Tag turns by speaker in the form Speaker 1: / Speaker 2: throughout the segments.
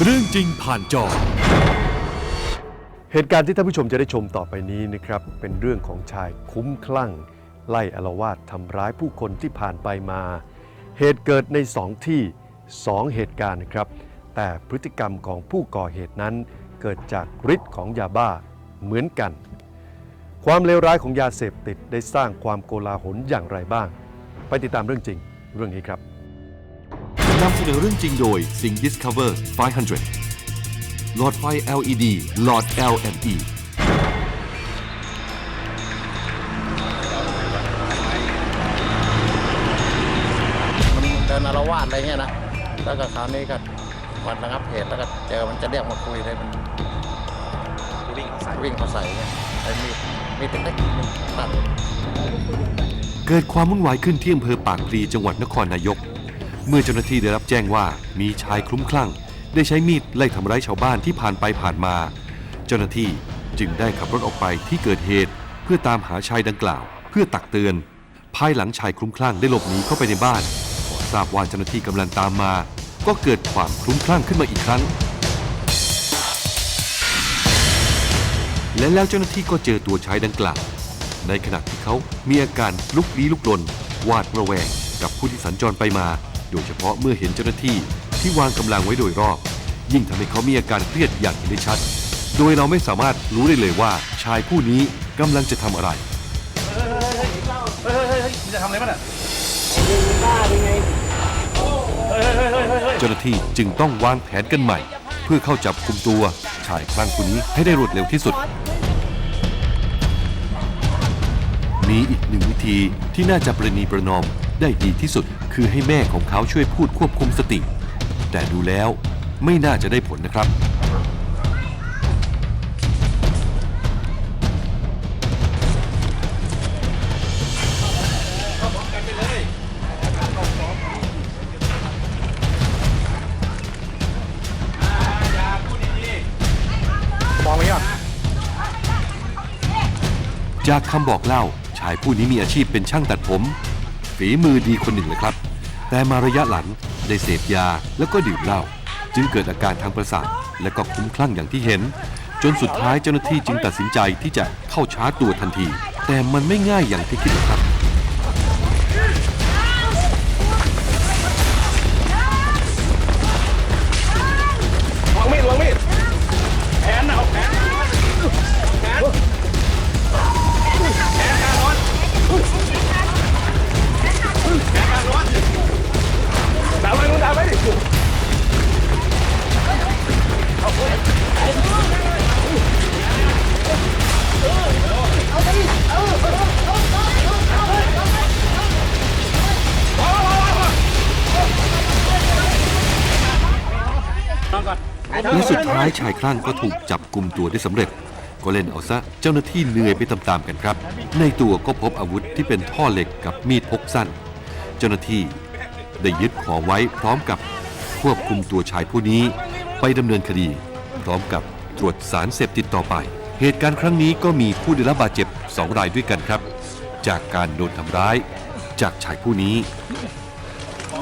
Speaker 1: เรื่องจริงผ่านจอ
Speaker 2: เหตุการณ์ที่ท่านผู้ชมจะได้ชมต่อไปนี้นะครับ เป็นเรื่องของชายคุ้มคลั่ง ไล่อารวาสทำร้ายผู้คนที่ผ่านไปมา เหตุเกิดในสองที่สองเหตุการณ์นะครับ แต่พฤติกรรมของผู้ก่อเหตุนั้น เกิดจากฤทธิ์ของยาบ้าเหมือนกัน ความเลวร้ายของยาเสพติดได้สร้างความโกลาหลอย่างไรบ้าง ไปติดตามเรื่องจริงเรื่องนี้ครับ
Speaker 1: สนอเรื่องจริงโดย Sing Discover 500 หลอดไฟ LED หลอด L&E
Speaker 3: มันเดินอารวาสอะไรเงี้ยนะ แล้วก็คราวนี้ก็วันระงับเหตุแล้วก็เจอมันจะเรียกมาคุยเลยมันวิ่งเขาใส่วิ่งเขาใส่เงี้ยไอ้มีดมีดเล็กๆมันตัด
Speaker 1: เกิดความวุ่นวายขึ้นที่อำเภอปากพลีจังหวัดนครนายก เมื่อเจ้าหน้าที่ได้รับแจ้งว่ามีชายคลุ้มคลั่ง ได้ใช้มีดไล่ทำร้ายชาวบ้านที่ผ่านไปผ่านมา เจ้าหน้าที่จึงได้ขับรถออกไปที่เกิดเหตุ เพื่อตามหาชายดังกล่าว เพื่อตักเตือน ภายหลังชายคลุ้มคลั่งได้หลบหนีเข้าไปในบ้านพอทราบว่าเจ้าหน้าที่กำลังตามมา ก็เกิดความคลุ้มคลั่งขึ้นมาอีกครั้ง และแล้วเจ้าหน้าที่ก็เจอตัวชายดังกล่าว ในขณะที่เขามีอาการลุกลี้ลุกลนหวาดระแวงกับผู้ที่สัญจรไปมา โดยเฉพาะเมื่อเห็นเจ้าหน้าที่ที่วางกำลังไว้โดยรอบ ยิ่งทำให้เขามีอาการเครียดอย่างเห็นได้ชัด โดยเราไม่สามารถรู้ได้เลยว่า ชายผู้นี้กำลังจะทำอะไรเจ้าหน้าที่จึงต้องวางแผนกันใหม่ เพื่อเข้าจับคุมตัวชายคลั่งคนนี้ให้ได้รวดเร็วที่สุด มีอีกหนึ่งวิธีที่น่าจะประนีประนอม ได้ดีที่สุดคือให้แม่ของเขาช่วยพูดควบคุมสติ แต่ดูแล้วไม่น่าจะได้ผลนะครับจากคำบอกเล่าชายผู้นี้มีอาชีพเป็นช่างตัดผม ฝีมือดีคนหนึ่งเลยครับ แต่มาระยะหลังได้เสพยาแล้วก็ดื่มเหล้าจึงเกิดอาการทางประสาทและก็คุ้มคลั่งอย่างที่เห็น จนสุดท้ายเจ้าหน้าที่จึงตัดสินใจที่จะเข้าชาร์จตัวทันที แต่มันไม่ง่ายอย่างที่คิดครับ และสุดท้ายชายคลั่งก็ถูกจับกลุ่มตัวได้สำเร็จ ก็เล่นเอาซะเจ้าหน้าที่เหนื่อยไปตามๆกันครับ ในตัวก็พบอาวุธที่เป็นท่อเหล็กกับมีดพกสั้น เจ้าหน้าที่ได้ยึดของไว้พร้อมกับควบคุมตัวชายผู้นี้ไปดำเนินคดี พร้อมกับตรวจสารเสพติดต่อไป เหตุการณ์ครั้งนี้ก็มีผู้ได้รับบาดเจ็บสองรายด้วยกันครับ จากการโดนทำร้ายจากชายผู้นี้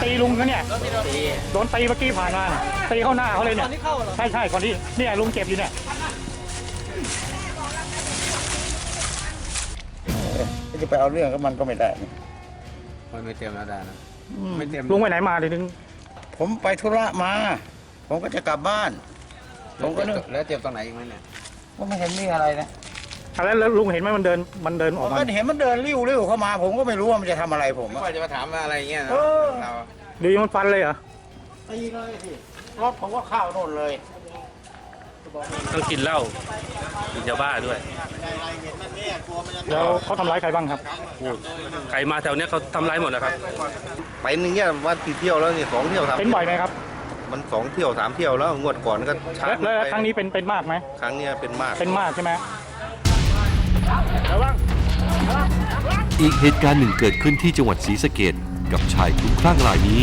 Speaker 4: ขาเนี่ย โดนตีเมื่อกี้ผ่านมาตีเข้าหน้าเขาเลยเนี่ย ใช่ใช่ก่อนที่เนี่ยลุงเจ็บอยู่เนี่ย
Speaker 3: จะไปเอาเรื่องกับมันก็ไม่ได้
Speaker 5: มันไม่เต็มแล้วดานะ ไม่เต็ม
Speaker 4: ลุงไปไหนมาเดี๋ยวนึง
Speaker 3: ผมไปธุระมา ผมก็จะกลับบ้าน ผมก็นึก
Speaker 5: แล้วเจ็บตรงไหนอีกไหมเนี่ย
Speaker 3: ก็ไม่เห็นมีอะไรนะ
Speaker 4: อะแล้วแล้วลุงเห็นไหมมันเดินมันเดินอ
Speaker 3: ผ
Speaker 4: อก
Speaker 3: ม
Speaker 4: มา
Speaker 3: ก็เห็นมันเดินริ้วริ้วเข้ามา ผมก็ไม่รู้ว่ามันจะทำอะไรผม
Speaker 5: ไม่
Speaker 3: อะ
Speaker 5: ว่าจะมาถามว่าอะไรเงี้ยนะ
Speaker 3: เออ
Speaker 5: เรา
Speaker 4: ดีมันฟันเลยเหรอ
Speaker 3: ตีเลยสิรถผมก็เข้าโน่นเลย
Speaker 6: ต้องกินเหล้ากินยาบ้าด้วย
Speaker 4: แล้วเขาทำร้ายใครบ้างครับ
Speaker 6: ใครมาแถวเนี้ยเขาทำร้ายหมดแล้วครับ
Speaker 7: ไปนึงเนี่ยวันกี่เที่ยวแล้วเนี่ยสองเที่ยวครับ
Speaker 4: เป็นบ่อยไหมครับ
Speaker 7: มันสองเที่ยวสามเที่ยวแล้วงวดก่อนก็ช้า
Speaker 4: แล้วแล้วครั้งนี้เป็นเป็นมากไหม
Speaker 7: ครั้งเนี้ยเป็นมาก
Speaker 4: เป็นมากใช่ไหม
Speaker 1: อีกเหตุการณ์หนึ่งเกิดขึ้นที่จังหวัดศรีสะเกดกับชายคลุ้มคลั่งรายนี้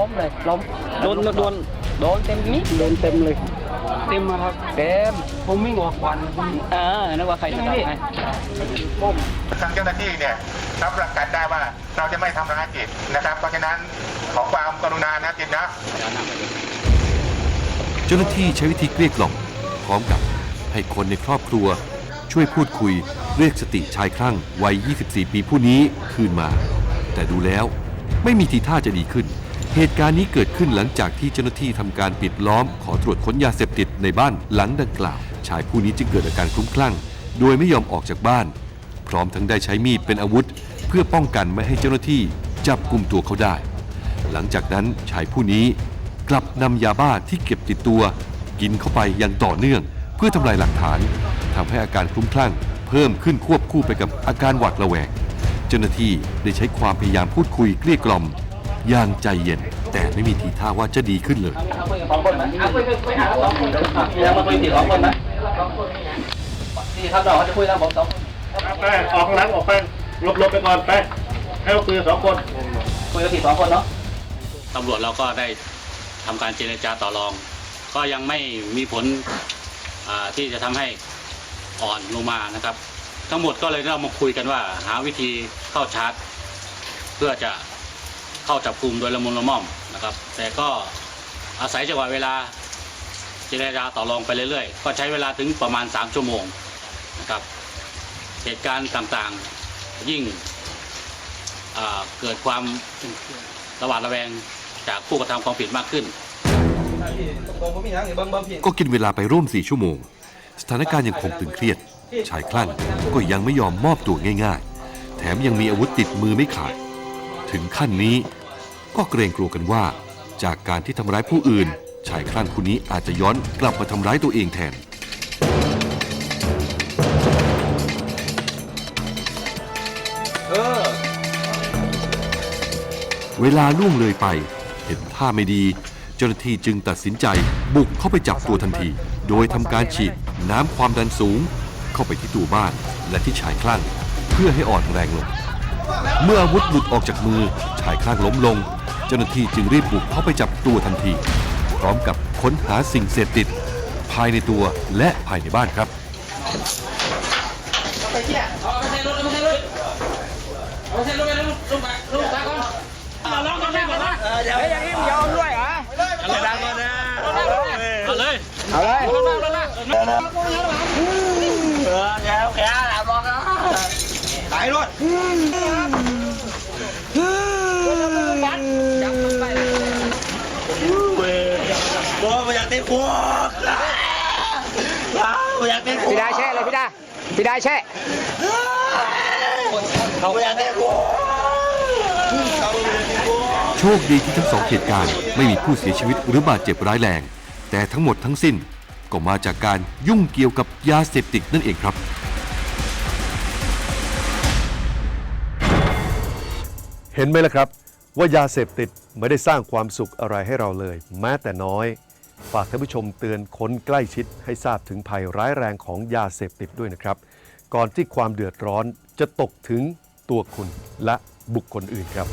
Speaker 8: ล้มเลยล้มโดนโดนโดนเต็มนี้โดนเต็มเลย เต็มครับเต็มผมวิ่งออกควันเออนึกว่าใครจะทำให้
Speaker 9: ทางเจ้าหน้าที่เนี่ยรับประกันได้ว่าเราจะไม่ทำร้ายจิตนะครับ เพราะฉะนั้นขอความกรุณานะจิตนะ
Speaker 1: เจ้าหน้าที่ใช้วิธีเกลี้ยกล่อมพร้อมกับ ให้คนในครอบครัว ช่วยพูดคุยเรียกสติชายคลั่งวัย 24 ปีผู้นี้คืนมา แต่ดูแล้วไม่มีทีท่าจะดีขึ้น เหตุการณ์นี้เกิดขึ้นหลังจากที่เจ้าหน้าที่ทำการปิดล้อม ขอตรวจค้นยาเสพติดในบ้านหลังดังกล่าว ชายผู้นี้จึงเกิดอาการคลุ้มคลั่ง โดยไม่ยอมออกจากบ้าน พร้อมทั้งได้ใช้มีดเป็นอาวุธ เพื่อป้องกันไม่ให้เจ้าหน้าที่จับกลุ่มตัวเขาได้ หลังจากนั้นชายผู้นี้กลับนำยาบ้าที่เก็บติดตัว กินเข้าไปอย่างต่อเนื่อง เพื่อทำลายหลักฐานทำให้อาการคลุ้มคลั่ง เพิ่มขึ้นควบคู่ไปกับอาการหวาดระแวง เจ้าหน้าที่ได้ใช้ความพยายามพูดคุยเกลี้ยกล่อม อย่างใจเย็น แต่ไม่มีทีท่าว่าจะดีขึ้นเลย
Speaker 8: สองคนไหมคุยคุยหาสองคนแล้วมาคุยสี่สองคนไหมสี่ครับเราจะคุยแล้วผมสอง
Speaker 9: ไปออกหลังออกไปลบลบไปก่อนไปให้เราคุยกันสองคน
Speaker 8: คุยกันสี่สองคนเนาะ
Speaker 6: ตำรวจเราก็ได้ทำการเจรจาต่อรอง ก็ยังไม่มีผลอ่า ที่จะทำให้อ่อนลงมานะครับ ทั้งหมดก็เลยเรามาคุยกันว่า หาวิธีเข้าชาร์จ เพื่อจะเข้าจับกลุ่มโดยละมุนละม่อมนะครับ แต่ก็อาศัยจังหวะเวลาเจรจาต่อรองไปเรื่อยๆ ก็ใช้เวลาถึงประมาณ 3 ชั่วโมงนะครับ เหตุการณ์ต่างๆยิ่งเกิดความระหวาดระแวงจากผู้กระทำความผิดมากขึ้น
Speaker 1: ก็กินเวลาไปร่วมสี่ชั่วโมง สถานการณ์ยังคงตึงเครียด ชายคลั่งก็ยังไม่ยอมมอบตัวง่ายๆ แถมยังมีอาวุธติดมือไม่ขาด ถึงขั้นนี้ก็เกรงกลัวกันว่า จากการที่ทำร้ายผู้อื่น ชายคลั่งคนนี้อาจจะย้อนกลับมาทำร้ายตัวเองแทนเวลาล่วงเลยไป เห็นท่าไม่ดี เจ้าหน้าที่จึงตัดสินใจบุกเข้าไปจับตัวทันที โดยทำการฉีดน้ำความดันสูง เข้าไปที่ตัวบ้านและที่ชายคลั่ง เพื่อให้อ่อนแรงลง เมื่ออาวุธหลุดออกจากมือชายคลั่งล้มลง เจ้าหน้าที่จึงรีบบุกเข้าไปจับตัวทันที พร้อมกับค้นหาสิ่งเสพติด ภายในตัวและภายในบ้านครับ
Speaker 6: เอาเลย
Speaker 8: พี่ได้แช่เลยพี่ได้พี่ได้แช่
Speaker 1: โชคดีที่ทั้งสองเหตุการณ์ไม่มีผู้เสียชีวิตหรือบาดเจ็บร้ายแรง แต่ทั้งหมดทั้งสิ้นก็มาจากการยุ่งเกี่ยวกับยาเสพติดนั่นเองครับ
Speaker 2: เห็นไหมล่ะครับ ว่ายาเสพติดไม่ได้สร้างความสุขอะไรให้เราเลย แม้แต่น้อย ฝากท่านผู้ชมเตือนคนใกล้ชิดให้ทราบถึงภัยร้ายแรงของยาเสพติดด้วยนะครับ ก่อนที่ความเดือดร้อนจะตกถึงตัวคุณและบุคคลอื่นครับ